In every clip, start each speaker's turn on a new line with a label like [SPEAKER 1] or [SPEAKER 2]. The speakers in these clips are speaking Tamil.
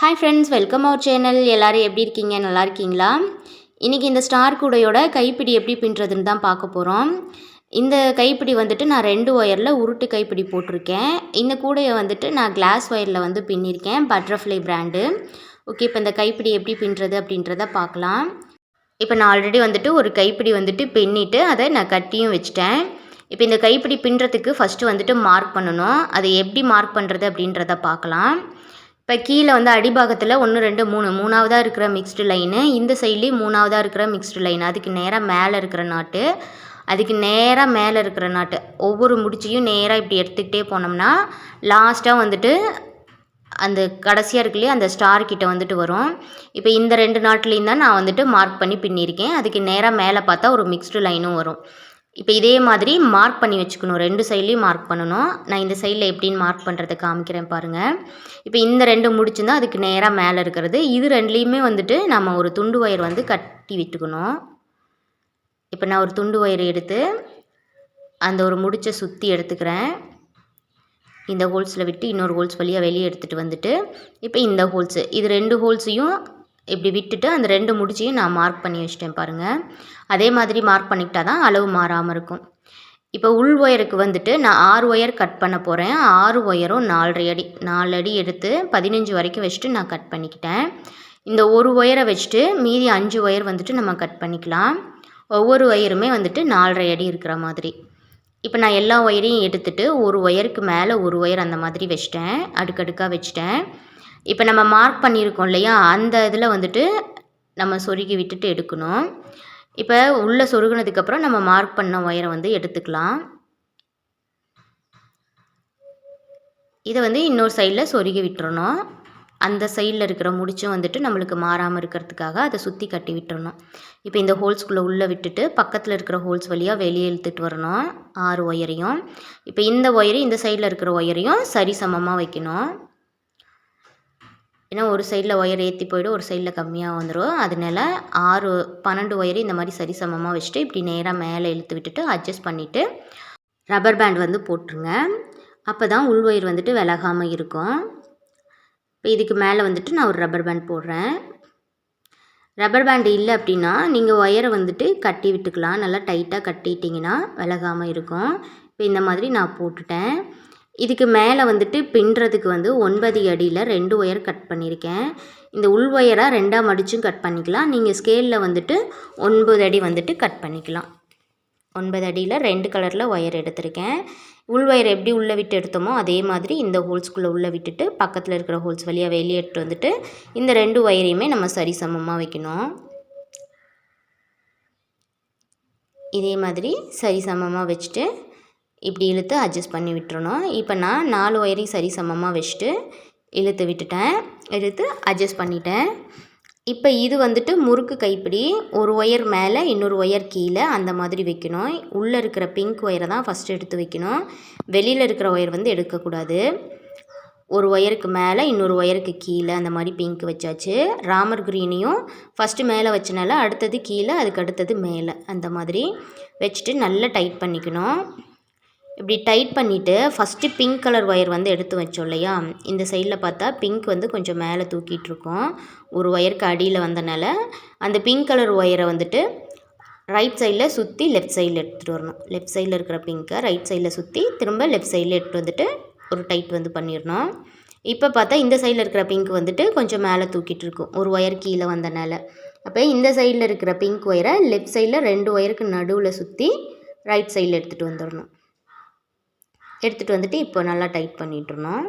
[SPEAKER 1] hi friends welcome our channel எல்லோரும் எப்படி இருக்கீங்க நல்லா இருக்கீங்களா இன்றைக்கி இந்த ஸ்டார் கூடையோட கைப்பிடி எப்படி பின்னுறதுன்னு தான் பார்க்க போகிறோம் இந்த கைப்பிடி வந்துட்டு நான் ரெண்டு ஒயரில் உருட்டு கைப்பிடி போட்டிருக்கேன் இந்த கூடையை வந்துட்டு நான் கிளாஸ் ஒயரில் வந்து பின்னிருக்கேன் பட்டர்ஃப்ளை பிராண்டு ஓகே இப்போ இந்த கைப்பிடி எப்படி பின்னுறது அப்படின்றத பார்க்கலாம் இப்போ நான் ஆல்ரெடி வந்துட்டு ஒரு கைப்பிடி வந்துட்டு பின்னிட்டு அதை நான் கட்டியும் வச்சிட்டேன் இப்போ இந்த கைப்பிடி பின்னுறதுக்கு ஃபஸ்ட்டு வந்துட்டு மார்க் பண்ணணும் அதை எப்படி மார்க் பண்ணுறது அப்படின்றத பார்க்கலாம் இப்போ கீழே வந்து அடிபாகத்தில் ஒன்று ரெண்டு மூணு மூணாவதாக இருக்கிற மிக்ஸ்டு லைனு இந்த சைட்லேயும் மூணாவதாக இருக்கிற மிக்ஸ்டு லைன் அதுக்கு நேராக மேலே இருக்கிற நாட்டு அதுக்கு நேராக மேலே இருக்கிற நாட்டு ஒவ்வொரு முடிச்சையும் நேராக இப்படி எடுத்துக்கிட்டே போனோம்னா லாஸ்ட்டாக வந்துட்டு அந்த கடைசியாக இருக்குல்லையே அந்த ஸ்டார் கிட்ட வந்துட்டு வரும் இப்போ இந்த ரெண்டு நாட்லேயும் தான் நான் வந்துட்டு மார்க் பண்ணி பின்னியிருக்கேன் அதுக்கு நேராக மேலே பார்த்தா ஒரு மிக்ஸ்டு லைனும் வரும் இப்போ இதே மாதிரி மார்க் பண்ணி வச்சுக்கணும் ரெண்டு சைட்லேயும் மார்க் பண்ணணும் நான் இந்த சைடில் எப்படின்னு மார்க் பண்ணுறதை காமிக்கிறேன் பாருங்கள் இப்போ இந்த ரெண்டு முடிச்சுருந்தா அதுக்கு நேராக மேலே இருக்கிறது இது ரெண்டுலேயுமே வந்துட்டு நம்ம ஒரு துண்டு ஒயர் வந்து கட்டி விட்டுக்கணும் இப்போ நான் ஒரு துண்டு ஒயர் எடுத்து அந்த ஒரு முடிச்ச சுற்றி எடுத்துக்கிறேன் இந்த ஹோல்ஸில் விட்டு இன்னொரு ஹோல்ஸ் வழியாக வெளியே எடுத்துகிட்டு வந்துட்டு இப்போ இந்த ஹோல்ஸு இது ரெண்டு ஹோல்ஸையும் இப்படி விட்டுட்டு அந்த ரெண்டு முடிச்சையும் நான் மார்க் பண்ணி வச்சிட்டேன் பாருங்கள் அதே மாதிரி மார்க் பண்ணிக்கிட்டா தான் அளவு மாறாமல் இருக்கும் இப்போ உள் ஒயருக்கு வந்துட்டு நான் ஆறு ஒயர் கட் பண்ண போகிறேன் ஆறு ஒயரும் நாலரை அடி நாலு அடி எடுத்து பதினஞ்சு வரைக்கும் வச்சுட்டு நான் கட் பண்ணிக்கிட்டேன் இந்த ஒரு ஒயரை வச்சுட்டு மீதி அஞ்சு ஒயர் வந்துட்டு நம்ம கட் பண்ணிக்கலாம் ஒவ்வொரு ஒயருமே வந்துட்டு நாலரை அடி இருக்கிற மாதிரி இப்போ நான் எல்லா ஒயரையும் எடுத்துகிட்டு ஒரு ஒயருக்கு மேலே ஒரு ஒயர் அந்த மாதிரி வச்சிட்டேன் அடுக்கடுக்காக வச்சிட்டேன் இப்போ நம்ம மார்க் பண்ணியிருக்கோம் இல்லையா அந்த இதில் வந்துட்டு நம்ம சொருகி விட்டுட்டு எடுக்கணும் இப்போ உள்ளே சொருகினதுக்கப்புறம் நம்ம மார்க் பண்ண ஒயரை வந்து எடுத்துக்கலாம் இதை வந்து இன்னொரு சைடில் சொருகி விட்டுறணும் அந்த சைடில் இருக்கிற முடிச்சும் வந்துட்டு நம்மளுக்கு மாறாமல் இருக்கிறதுக்காக அதை சுற்றி கட்டி விட்டுறணும் இப்போ இந்த ஹோல்ஸ்குள்ளே உள்ளே விட்டுட்டு பக்கத்தில் இருக்கிற ஹோல்ஸ் வழியாக வெளியே இழுத்துட்டு வரணும் ஆறு ஒயரையும் இப்போ இந்த ஒயரையும் இந்த சைடில் இருக்கிற ஒயரையும் சரி சமமாக வைக்கணும் ஏன்னா ஒரு சைடில் ஒயர் ஏற்றி போய்டும் ஒரு சைடில் கம்மியாக வந்துடும் அதனால ஆறு பன்னெண்டு ஒயரை இந்த மாதிரி சரி சமமாக வச்சுட்டு இப்படி நேராக மேலே இழுத்து விட்டுட்டு அட்ஜஸ்ட் பண்ணிவிட்டு ரப்பர் பேண்ட் வந்து போட்டுருங்க அப்போ தான் உள்வயிர் வந்துட்டு விலகாமல் இருக்கும் இப்போ இதுக்கு மேலே வந்துட்டு நான் ஒரு ரப்பர் பேண்ட் போடுறேன் ரப்பர் பேண்ட் இல்லை அப்படின்னா நீங்கள் ஒயரை வந்துட்டு கட்டி விட்டுக்கலாம் நல்லா டைட்டாக கட்டிட்டிங்கன்னா விலகாமல் இருக்கும் இப்போ இந்த மாதிரி நான் போட்டுட்டேன் இதுக்கு மேலே வந்துட்டு பின்னுறதுக்கு வந்து ஒன்பது அடியில் ரெண்டு ஒயர் கட் பண்ணியிருக்கேன் இந்த உள் ஒயராக ரெண்டாக மடிச்சும் கட் பண்ணிக்கலாம் நீங்கள் ஸ்கேலில் வந்துட்டு ஒன்பது அடி வந்துட்டு கட் பண்ணிக்கலாம் ஒன்பது அடியில் ரெண்டு கலரில் ஒயர் எடுத்திருக்கேன் உள் ஒயர் எப்படி உள்ளே விட்டு எடுத்தோமோ அதே மாதிரி இந்த ஹோல்ஸ்குள்ளே உள்ளே விட்டுட்டு பக்கத்தில் இருக்கிற ஹோல்ஸ் வழியாக வெளியேட்டு வந்துட்டு இந்த ரெண்டு ஒயரையுமே நம்ம சரி சமமாக வைக்கணும் இதே மாதிரி சரி சமமாக வச்சுட்டு இப்படி இழுத்து அட்ஜஸ்ட் பண்ணி விட்டுறணும் இப்போ நான் நாலு ஒயரையும் சரி சமமாக வச்சுட்டு இழுத்து விட்டுட்டேன் இழுத்து அட்ஜஸ்ட் பண்ணிட்டேன் இப்போ இது வந்துட்டு முறுக்கு கைப்பிடி ஒரு ஒயர் மேலே இன்னொரு ஒயர் கீழே அந்த மாதிரி வைக்கணும் உள்ளே இருக்கிற பிங்க் ஒயரை தான் ஃபஸ்ட்டு எடுத்து வைக்கணும் வெளியில் இருக்கிற ஒயர் வந்து எடுக்கக்கூடாது ஒரு ஒயருக்கு மேலே இன்னொரு ஒயருக்கு கீழே அந்த மாதிரி பிங்க் வச்சாச்சு ராமர் க்ரீனையும் ஃபஸ்ட்டு மேலே வச்சனால அடுத்தது கீழே அதுக்கு அடுத்தது மேலே அந்த மாதிரி வச்சுட்டு நல்லா டைட் பண்ணிக்கணும் இப்படி டைட் பண்ணிவிட்டு ஃபஸ்ட்டு பிங்க் கலர் ஒயர் வந்து எடுத்து வச்சோம் இல்லையா இந்த சைடில் பார்த்தா பிங்க் வந்து கொஞ்சம் மேலே தூக்கிட்டுருக்கோம் ஒரு ஒயருக்கு அடியில் வந்தனால அந்த பிங்க் கலர் ஒயரை வந்துட்டு ரைட் சைடில் சுற்றி லெஃப்ட் சைடில் எடுத்துகிட்டு வரணும் லெஃப்ட் சைடில் இருக்கிற பிங்க்கை ரைட் சைடில் சுற்றி திரும்ப லெஃப்ட் சைடில் எடுத்து வந்துட்டு ஒரு டைட் வந்து பண்ணிடணும் இப்போ பார்த்தா இந்த சைடில் இருக்கிற பிங்க் வந்துட்டு கொஞ்சம் மேலே தூக்கிட்டு இருக்கும் ஒரு ஒயர் கீழே வந்தனால அப்போ இந்த சைடில் இருக்கிற பிங்க் ஒயரை லெஃப்ட் சைடில் ரெண்டு ஒயருக்கு நடுவில் சுற்றி ரைட் சைடில் எடுத்துகிட்டு வந்துடணும் எடுத்துகிட்டு வந்துட்டு இப்போ நல்லா டைட் பண்ணிட்டுருணும்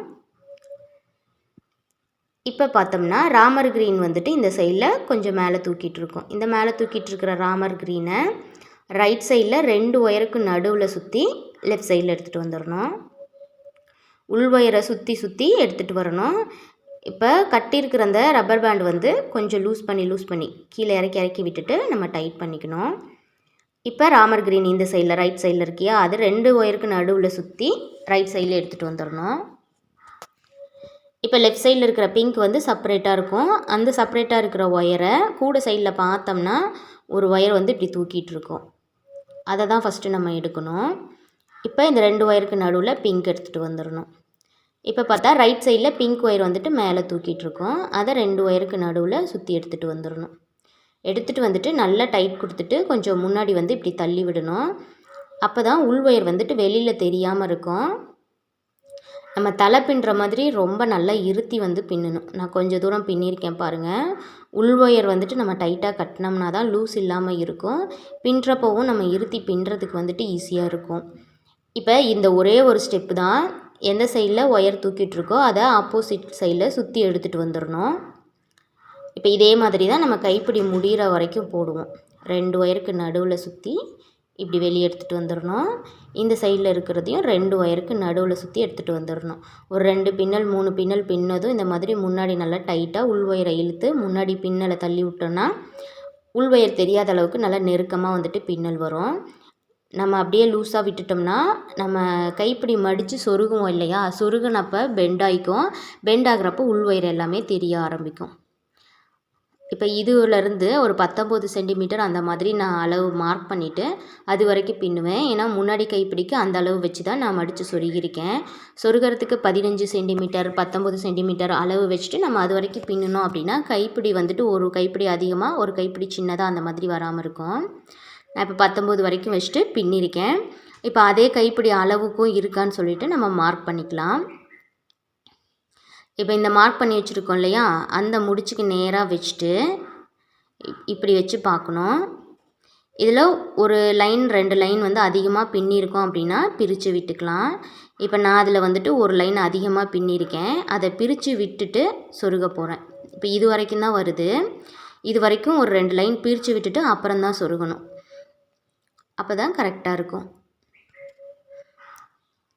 [SPEAKER 1] இப்போ பார்த்தோம்னா ராமர் க்ரீன் வந்துட்டு இந்த சைடில் கொஞ்சம் மேலே தூக்கிட்டு இருக்கோம் இந்த மேலே தூக்கிட்டு இருக்கிற ராமர் க்ரீனை ரைட் சைடில் ரெண்டு ஒயருக்கு நடுவில் சுற்றி லெஃப்ட் சைடில் எடுத்துகிட்டு வந்துடணும் உள் ஒயரை சுற்றி சுற்றி எடுத்துகிட்டு வரணும் இப்போ கட்டியிருக்கிற அந்த ரப்பர் பேண்ட் வந்து கொஞ்சம் லூஸ் பண்ணி லூஸ் பண்ணி கீழே இறக்கி இறக்கி விட்டுட்டு நம்ம டைட் பண்ணிக்கணும் இப்போ ராமர் க்ரீன் இந்த சைடில் ரைட் சைடில் இருக்கியா அது ரெண்டு ஒயருக்கு நடுவில் சுற்றி ரைட் சைடில் எடுத்துகிட்டு வந்துடணும் இப்போ லெஃப்ட் சைடில் இருக்கிற பிங்க் வந்து செப்பரேட்டாக இருக்கும் அந்த செப்பரேட்டாக இருக்கிற ஒயரை கூட சைடில் பார்த்தோம்னா ஒரு ஒயர் வந்து இப்படி தூக்கிட்டு இருக்கும் அதை தான் ஃபஸ்ட்டு நம்ம எடுக்கணும் இப்போ இந்த ரெண்டு ஒயருக்கு நடுவில் பிங்க் எடுத்துகிட்டு வந்துடணும் இப்போ பார்த்தா ரைட் சைடில் பிங்க் ஒயர் வந்துட்டு மேலே தூக்கிட்டு இருக்கோம் அதை ரெண்டு ஒயருக்கு நடுவில் சுற்றி எடுத்துகிட்டு வந்துடணும் எடுத்துகிட்டு வந்துட்டு நல்லா டைட் கொடுத்துட்டு கொஞ்சம் முன்னாடி வந்து இப்படி தள்ளி விடணும் அப்போ தான் உள் ஒயர் வந்துட்டு வெளியில் தெரியாமல் இருக்கும் நம்ம தலை பின்னுற மாதிரி ரொம்ப நல்லா இருத்தி வந்து பின்னணும் நான் கொஞ்சம் தூரம் பின்னியிருக்கேன் பாருங்கள் உள் ஒயர் வந்துட்டு நம்ம டைட்டாக கட்டினோம்னா தான் லூஸ் இல்லாமல் இருக்கும் பின்னுறப்பவும் நம்ம இருத்தி பின்னுறதுக்கு வந்துட்டு ஈஸியாக இருக்கும் இப்போ இந்த ஒரே ஒரு ஸ்டெப்பு தான் எந்த சைடில் ஒயர் தூக்கிட்டுருக்கோ அதை ஆப்போசிட் சைடில் சுற்றி எடுத்துகிட்டு வந்துடணும் இப்போ இதே மாதிரி தான் நம்ம கைப்பிடி முடிகிற வரைக்கும் போடுவோம் ரெண்டு ஒயருக்கு நடுவில் சுற்றி இப்படி வெளியே எடுத்துகிட்டு வந்துடணும் இந்த சைடில் இருக்கிறதையும் ரெண்டு ஒயருக்கு நடுவில் சுற்றி எடுத்துகிட்டு வந்துடணும் ஒரு ரெண்டு பின்னல் மூணு பின்னல் பின்னதும் இந்த மாதிரி முன்னாடி நல்லா டைட்டாக உள் ஒயரை இழுத்து முன்னாடி பின்னலை தள்ளி விட்டோன்னா உள் ஒயர் தெரியாத அளவுக்கு நல்லா நெருக்கமாக வந்துட்டு பின்னல் வரும் நம்ம அப்படியே லூஸாக விட்டுட்டோம்னா நம்ம கைப்பிடி மடித்து சொருகுவோம் இல்லையா சொருகுனப்போ பெண்ட் ஆகிக்கும் பெண்ட் ஆகிறப்ப உள் ஒயர் எல்லாமே தெரிய ஆரம்பிக்கும் இப்போ இதுலேருந்து ஒரு பத்தொம்போது சென்டிமீட்டர் அந்த மாதிரி நான் அளவு மார்க் பண்ணிவிட்டு அது வரைக்கும் பின்னுவேன் ஏன்னா முன்னாடி கைப்பிடிக்கு அந்த அளவு வச்சு தான் நான் மடித்து சொருகியிருக்கேன் சொருகிறதுக்கு பதினஞ்சு சென்டிமீட்டர் பத்தொம்போது சென்டிமீட்டர் அளவு வச்சுட்டு நம்ம அது வரைக்கும் பின்னணும் அப்படின்னா கைப்பிடி வந்துட்டு ஒரு கைப்பிடி அதிகமாக ஒரு கைப்பிடி சின்னதாக அந்த மாதிரி வராமல் இருக்கும் நான் இப்போ பத்தொம்போது வரைக்கும் வச்சுட்டு பின்னிருக்கேன் இப்போ அதே கைப்பிடி அளவுக்கும் இருக்கான்னு சொல்லிவிட்டு நம்ம மார்க் பண்ணிக்கலாம் இப்போ இந்த மார்க் பண்ணி வச்சுருக்கோம் இல்லையா அந்த முடிச்சுக்கு நேராக வச்சுட்டு இப்படி வச்சு பார்க்கணும் இதில் ஒரு லைன் ரெண்டு லைன் வந்து அதிகமாக பின்னியிருக்கோம் அப்படின்னா பிரித்து விட்டுக்கலாம் இப்போ நான் அதில் வந்துட்டு ஒரு லைன் அதிகமாக பின்னியிருக்கேன் அதை பிரித்து விட்டுட்டு சொருக போகிறேன் இப்போ இது வரைக்கும் தான் வருது இது வரைக்கும் ஒரு ரெண்டு லைன் பிரித்து விட்டுட்டு அப்புறம் தான் சொருகணும் அப்போ தான் கரெக்டாக இருக்கும்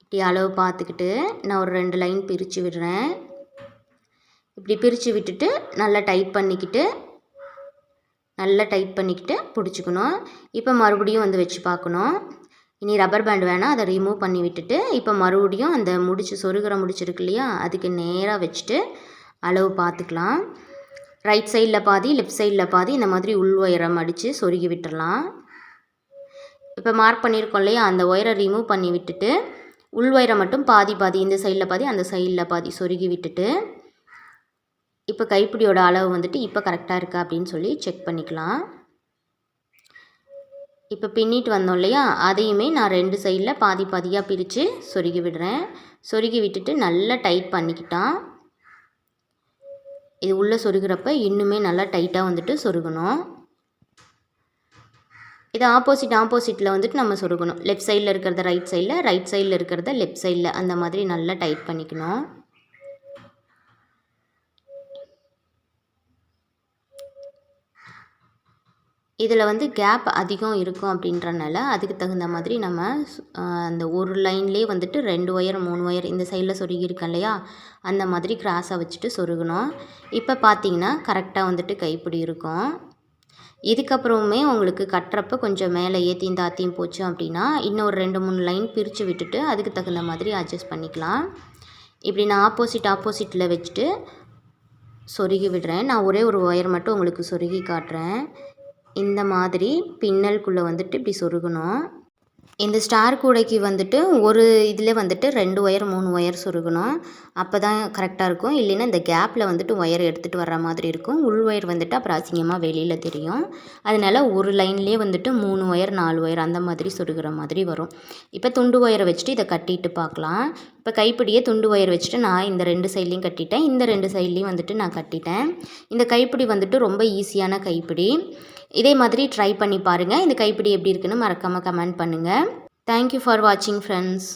[SPEAKER 1] இப்படி அளவு பார்த்துக்கிட்டு நான் ஒரு ரெண்டு லைன் பிரித்து விடுறேன் இப்படி பிரித்து விட்டுட்டு நல்லா டைட் பண்ணிக்கிட்டு நல்லா டைட் பண்ணிக்கிட்டு பிடிச்சிக்கணும் இப்போ மறுபடியும் வந்து வச்சு பார்க்கணும் இனி ரப்பர் பேண்ட் வேணால் அதை ரிமூவ் பண்ணி விட்டுட்டு இப்போ மறுபடியும் அந்த முடிச்சு சொருகிற முடிச்சிருக்கு இல்லையா அதுக்கு நேராக வச்சுட்டு அளவு பார்த்துக்கலாம் ரைட் சைடில் பாதி லெஃப்ட் சைடில் பாதி இந்த மாதிரி உள் ஒயரை அடித்து சொருகி விட்டுடலாம் இப்போ மார்க் பண்ணியிருக்கோம் இல்லையா அந்த ஒயரை ரிமூவ் பண்ணி விட்டுட்டு உள் ஒயரை மட்டும் பாதி பாதி இந்த சைடில் பாதி அந்த சைடில் பாதி சொருகி விட்டுட்டு இப்போ கைப்பிடியோட அளவு வந்துட்டு இப்போ கரெக்டாக இருக்கா அப்படின்னு சொல்லி செக் பண்ணிக்கலாம் இப்போ பின்னிட்டு வந்தோம் இல்லையா அதையுமே நான் ரெண்டு சைடில் பாதி பாதியாக பிரித்து சொருகி விடுறேன் சொருகி விட்டுட்டு நல்லா டைட் பண்ணிக்கிட்டான் இது உள்ளே சொருகிறப்ப இன்னுமே நல்லா டைட்டாக வந்துட்டு சொருகணும் இது ஆப்போசிட் ஆப்போசிட்டில் வந்துட்டு நம்ம சொருகணும் லெஃப்ட் சைடில் இருக்கிறத ரைட் சைடில் ரைட் சைடில் இருக்கிறத லெஃப்ட் சைடில் அந்த மாதிரி நல்லா டைட் பண்ணிக்கணும் இதில் வந்து கேப் அதிகம் இருக்கும் அப்படின்றனால அதுக்கு தகுந்த மாதிரி நம்ம அந்த ஒரு லைன்லேயே வந்துட்டு ரெண்டு ஒயர் மூணு ஒயர் இந்த சைடில் சொருகியிருக்கோம் இல்லையா அந்த மாதிரி கிராஸாக வச்சுட்டு சொருகணும் இப்போ பார்த்தீங்கன்னா கரெக்டாக வந்துட்டு கைப்பிடி இருக்கும் இதுக்கப்புறமே உங்களுக்கு கட்டுறப்ப கொஞ்சம் மேலே ஏற்றியும் தாத்தியும் போச்சு அப்படின்னா இன்னும் ஒரு ரெண்டு மூணு லைன் பிரித்து விட்டுட்டு அதுக்கு தகுந்த மாதிரி அட்ஜஸ்ட் பண்ணிக்கலாம் இப்படி நான் ஆப்போசிட் ஆப்போசிட்டில் வச்சுட்டு சொருகி விடுறேன் நான் ஒரே ஒரு ஒயர் மட்டும் உங்களுக்கு சொருகி காட்டுறேன் இந்த மாதிரி பின்னல்குள்ளே வந்துட்டு இப்படி சொருகணும் இந்த ஸ்டார் கூடைக்கு வந்துட்டு ஒரு இதில் வந்துட்டு ரெண்டு ஒயர் மூணு ஒயர் சொருகணும் அப்போ தான் கரெக்டாக இருக்கும் இல்லைன்னா இந்த கேப்பில் வந்துட்டு ஒயர் எடுத்துகிட்டு வர்ற மாதிரி இருக்கும் உள் ஒயர் வந்துட்டு அப்புறம் அசிங்கமாக வெளியில் தெரியும் அதனால் ஒரு லைன்லேயே வந்துட்டு மூணு ஒயர் நாலு ஒயர் அந்த மாதிரி சொருகிற மாதிரி வரும் இப்போ துண்டு ஒயரை வச்சுட்டு இதை கட்டிட்டு பார்க்கலாம் இப்போ கைப்பிடியே துண்டு ஒயர் வச்சுட்டு நான் இந்த ரெண்டு சைட்லேயும் கட்டிட்டேன் இந்த ரெண்டு சைட்லேயும் வந்துட்டு நான் கட்டிட்டேன் இந்த கைப்பிடி வந்துட்டு ரொம்ப ஈஸியான கைப்பிடி இதே மாதிரி ட்ரை பண்ணி பாருங்கள் இந்த கைப்பிடி எப்படி இருக்குன்னு மறக்காமல் கமெண்ட் பண்ணுங்கள் தேங்க்யூ ஃபார் வாட்சிங் ஃப்ரெண்ட்ஸ்